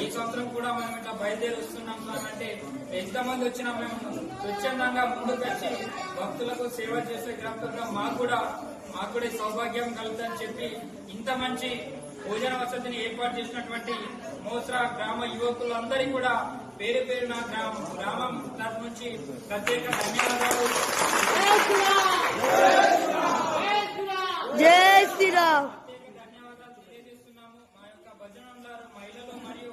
ఈ సంవత్సరం కూడా మనం ఇట్లా బయలుదేరి వస్తున్నాం సార్ అంటే ఎంతమంది వచ్చినా మేము స్వచ్ఛందంగా ముందుకు వచ్చి భక్తులకు సేవ చేసే గ్రామంగా మాకు కూడా మాకు కూడా సౌభాగ్యం కలుగుతుందని చెప్పి ఇంత మంచి భోజన వసతిని ఏర్పాటు చేసినటువంటి మోసరా గ్రామ యువకులందరికీ కూడా పేరు పేరు నా గ్రామం గ్రామం తరఫు నుంచి ప్రత్యేక ధన్యవాదాలు జై శ్రీరామ్ ప్రత్యేక ధన్యవాదాలు తెలియజేస్తున్నాము మా యొక్క భజనందారు మహిళలు మరియు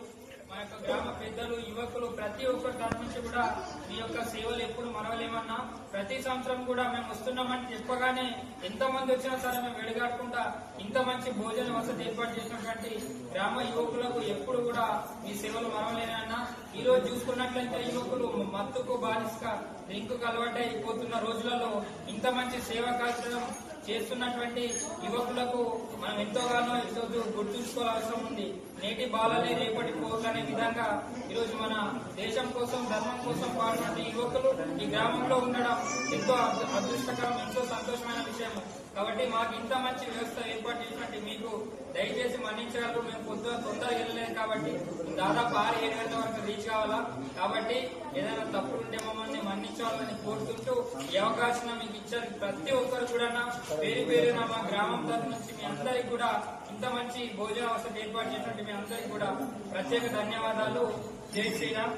మా యొక్క గ్రామ పెద్దలు యువకులు ప్రతి ఒక్కరి తరఫు నుంచి కూడా మీ యొక్క సేవలు ఎప్పుడు మరవలేమన్నా ప్రతి సంవత్సరం కూడా మేము వస్తున్నామని చెప్పగానే ఎంత మంది వచ్చినా సరే మేము వెడగాడకుండా ఇంత మంచి భోజన వసతి ఏర్పాటు చేసినటువంటి గ్రామ యువకులకు ఎప్పుడు కూడా మీ సేవలు మరవలేనన్నా. ఈ రోజు చూసుకున్నట్లయితే యువకులు మత్తుకు బానిసగా డ్రింకు అలవాటైపోతున్న రోజులలో ఇంత మంచి సేవా కార్యక్రమం చేస్తున్నటువంటి యువకులకు మనం ఎంతోగానో ఎంతో గుర్తుంచుకోవాల్సిన ఉంది. నేటి బాలలే రేపటి పోతనే విధంగా ఈరోజు మన దేశం కోసం ధర్మం కోసం పాల్గొన్న యువకులు ఈ గ్రామంలో ఉండడం ఎంతో అదృష్టకరం ఎంతో సంతోషమైన విషయం. కాబట్టి మాకు ఇంత మంచి వ్యవస్థ ఏర్పాటు చేసినట్టు మీకు దయచేసి మన్నించగలరు. మేము పొద్దున తొందరగా వెళ్ళలేదు కాబట్టి దాదాపు ఆరు ఏడు గంటల వరకు రీచ్ కావాలా? కాబట్టి ఏదైనా తప్పులు ఉంటే మమ్మల్ని ఉంచాలని కోరుకుంటూ ఈ అవకాశం మీకు ఇచ్చారు. ప్రతి ఒక్కరు కూడా పేరు పేరున మా గ్రామం తరఫు నుంచి మీ అందరికి కూడా ఇంత మంచి భోజన వసతి ఏర్పాటు చేసినట్టు మీ అందరికి కూడా ప్రత్యేక ధన్యవాదాలు. జై శ్రీరామ్.